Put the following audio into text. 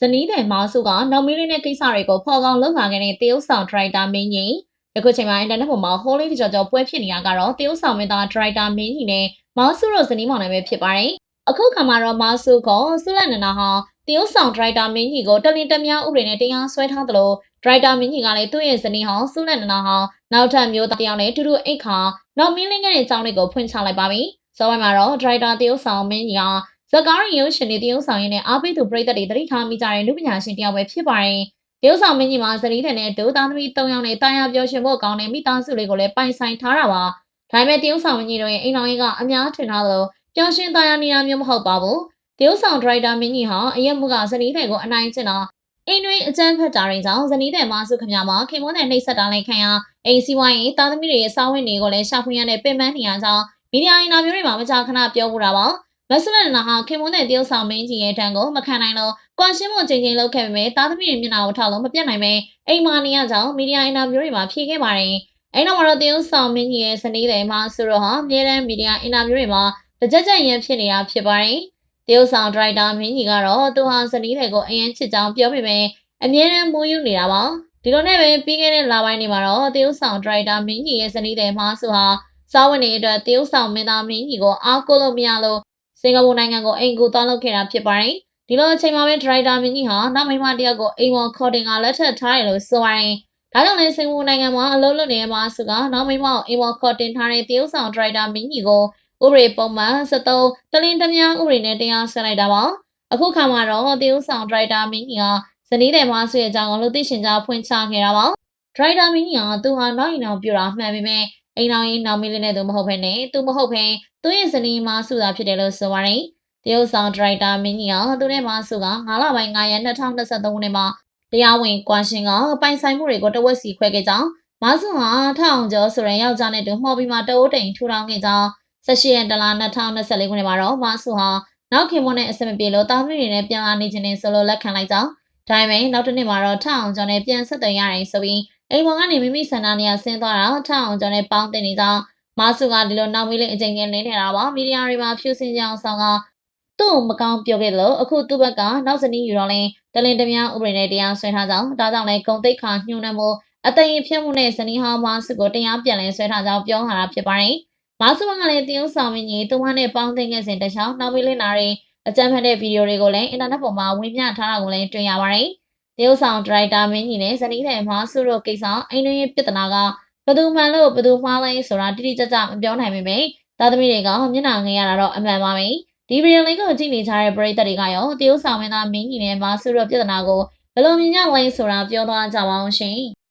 ဇနီးတဲ့မောင်စုကနောက်မီးလေးနဲ့ကိစ္စတွေကိုဖော်ကောင်လုပ်လာခဲ့တဲ့တရုတ်ဆောင်ဒရိုက်တာမင်းကြီးယခုချိန်မှာအင်တာနက်ပေါ်မှာဟိုးလေးကြော်ကြော်ပွဲဖြစ်နေတာကတော့တရုတ်ဆောင်မင်းသားဒရိုက်တာမင်းကြီးနဲ့မောင်စုတို့ဇနီးမောင်နှံပဲဖြစ်ပါတယ်အခုခါမှာတော့မောင်စုကဆုလက်နန္ဒာဟာတရုတ်ဆောင်ဒရိုက်တာမင်းကြီးကိုတလင်တမယာဥပဒေနဲ့တရားစွဲထားသလိုဒရိုက်တာမင်းကြီးကလည်းသူ့ရဲ့ဇနီးဟောင်းဆုလက်နန္ဒာဟာနောက်ထပ်မျိုးသားတစ်ယောက်နဲ့တူတူအိတ်ခါနောက်မင်းလင်းခဲ့တဲ့အကြောင်းတွေကိုဖွင့်ချလိုက်ပါပြီ။ဇော်ဝိုင်းမှာတော့ဒရိုက်တာတရုတ်ဆောင်မင်းကြီးက ဇကားရင်ရုပ်ရှင်တွေတရုတ်ဆောင်ရင်းနဲ့အားပေးသူပရိသတ်တွေသတိထားမိကြတဲ့လူပညာရှင်တစ်ယောက်ပဲဖြစ်ပါတယ်။တရုတ်ဆောင်မင်းကြီးမှာဇနီးတဲ့နဲ့ဒိုးသားသမီး၃ယောက်နဲ့တာယာပျော်ရွှင်ဖို့ကောင်းတဲ့မိသားစုလေးကိုလည်းပိုင်ဆိုင်ထားတာပါ။ဒါပေမဲ့တရုတ်ဆောင်မင်းကြီးတို့ရဲ့အိမ်တော်ကြီးကအများထင်ထားသလိုပျော်ရွှင်တာယာနေတာမျိုးမဟုတ်ပါဘူး။တရုတ်ဆောင်ဒရိုက်တာမင်းကြီးဟာအရက်မှုကဇနီးတဲ့ကိုအနိုင်ကျင့်တော့အိမ်တွင်အကျန်းဖက်တာတွေကြောင့်ဇနီးတဲ့မဆုခမမှာခင်မွန်းတဲ့နှိပ်စက်တာလိုက်ခံရအိမ်စီးဝိုင်းရင်သားသမီးတွေရဲ့စောင်းဝင်တွေကိုလည်းရှာဖွေရတဲ့ပင်ပန်းနေရကြောင်းမီဒီယာအင်တာဗျူးတွေမှာမကြာခဏပြောမှုတာပါ မဆလန်နာဟာခင်မွန်းတဲ့တရုတ်ဆောင်မင်းကြီးရဲ့တန်ကိုမခံနိုင်လို့ကွာရှင်းမှုချိန်ချင်းလုပ်ခဲ့ပေမဲ့သားသမီးတွေမျက်နှာကိုထောက်လို့မပြတ်နိုင်ပဲအိမ်မာနေရကြောင်းမီဒီယာအင်တာဗျူးတွေမှာဖြေခဲ့ပါတယ်အဲ့တော့မှတော့တရုတ်ဆောင်မင်းကြီးရဲ့ဇနီးတဲ့မဆုရဟာအမြဲတမ်းမီဒီယာအင်တာဗျူးတွေမှာတကြကြရန်ဖြစ်နေတာဖြစ်ပါတယ်တရုတ်ဆောင်ဒရိုက်တာမင်းကြီးကတော့သူဟာဇနီးတွေကိုအရင်ချစ်ကြောင်းပြောပေမဲ့အမြဲတမ်းမိုးယူနေတာပါဒီလိုနဲ့ပဲပြီးခဲ့တဲ့လပိုင်းတွေမှာတော့တရုတ်ဆောင်ဒရိုက်တာမင်းကြီးရဲ့ဇနီးတဲ့မဆုဟာစားဝင်နေအတွက်တရုတ်ဆောင်မင်းသားမင်းကြီးကိုအားကိုးလို့မရလို့ စင်ကာပူနိုင်ငံကိုအိမ်ကိုသွားလုပ်ခဲ့တာဖြစ်ပါတယ်ဒီလိုအချိန်မှာပဲဒရိုက်တာမင်းကြီးဟာနောက်မိန်းမတစ်ယောက်ကိုအိမ်ဝခေါ်တင်ကလက်ထပ်ထားတယ်လို့ဆိုပါတယ်ဒါကြောင့်လည်းစင်ကာပူနိုင်ငံမှာအလုပ်လုပ်နေတဲ့မဆုကနောက်မိန်းမကိုအိမ်ဝခေါ်တင်ထားတဲ့တရုတ်ဆောင်ဒရိုက်တာမင်းကြီးကိုဥပဒေပုံမှန်73တလင်းတမယာဥပဒေနဲ့တရားစွဲလိုက်တာပါအခုခါမှာတော့တရုတ်ဆောင်ဒရိုက်တာမင်းကြီးကဇနီးတယ်မဆွေအကြောင်းကိုလူသိရှင်ကြားဖွင့်ချခဲ့တာပါဒရိုက်တာမင်းကြီးကသူဟာနောက်ရင်နောက်ပြတာမှန်ပေမဲ့ အိမ်တော်ရင်နောက်မီလေးနဲ့သူမဟုတ်ဘဲနဲ့သူမဟုတ်ဘဲသူရဲ့ဇနီးမဆုတာဖြစ်တယ်လို့ဆိုပါတယ်တရုတ်ဆောင်ဒရိုက်တာမင်းကြီးကသူနဲ့မဆုက9လပိုင်း9ရက်2023ခုနှစ်မှာတရားဝင်ကွာရှင်ကပိုင်ဆိုင်မှုတွေကိုတဝက်စီခွဲခဲ့ကြောင်းမဆုဟာထအောင်ကျော်ဆိုတဲ့ယောက်ျားနဲ့တူမှော်ပြီးမှတအိုးတိန်ထူထောင်ခဲ့ကြောင်း18ရက်တလ2024ခုနှစ်မှာတော့မဆုဟာနောက်ခင်မွန်းနဲ့အစမပြေလို့တာသမီးတွေနဲ့ပြန်လာနေခြင်းနဲ့ဆိုလိုလက်ခံလိုက်ကြောင်း ဒါပေမဲ့နောက်တစ်နေ့မှာတော့ထအောင်ကျော်နဲ့ပြန်ဆက်သွယ်ရတယ်ဆိုပြီးအိမ်ပေါ်ကနေမိမိဆန္ဒနေရာဆင်းသွားတာထအောင်ကျော်နဲ့ပေါင်းတင်နေကြောင်းမဆုကဒီလိုနောက်မီးလေးအချိန်ချင်းလင်းနေတာပါမီဒီယာတွေမှာဖြူစင်ကြအောင်ဆောင်ကသူ့ကိုမကောင်းပြောခဲ့တယ်လို့အခုသူ့ဘက်ကနောက်စနီးယူတော့လင်းတလင်တမယာဥပဒေနဲ့တရားစွဲထားကြောင်းဒါကြောင့်လည်းဂုံတိတ်ခါညှို့နှံမှုအသိရင်ဖြစ်မှုနဲ့ဇနီးဟောင်းမဆုကိုတရားပြန်လည်ဆွဲထားကြောင်းပြောလာတာဖြစ်ပါတယ်မဆုကလည်းတရုတ်ဆောင်မင်းကြီးသူမနဲ့ပေါင်းသိခဲ့စဉ်တခြားနောက်မီးလေးနာတွေ အကြမ်းဖက်တဲ့ဗီဒီယိုတွေကိုလည်းအင်တာနက်ပေါ်မှာဝင်ပြထားတာကိုလည်းတွေ့ရပါတယ်တရုတ်ဆောင်ဒရိုက်တာမင်းကြီးနဲ့ဇနီးတဲ့မဆုတို့ကိစ္စအိမ်တွင်းပြဿနာကဘသူမှန်လို့ဘသူမှားလဲဆိုတာတိတိကျကျမပြောနိုင်ပေမဲ့သားသမီးတွေကမျက်နှာငယ်ရတာတော့အမှန်ပါပဲဒီဗီဒီယိုလေးကိုကြည့်နေကြတဲ့ပရိသတ်တွေကရောတရုတ်ဆောင်မင်းသားမင်းကြီးနဲ့မဆုတို့ပြဿနာကိုဘယ်လိုမြင်ကြလဲဆိုတာပြောသွားကြပါအောင်ရှင်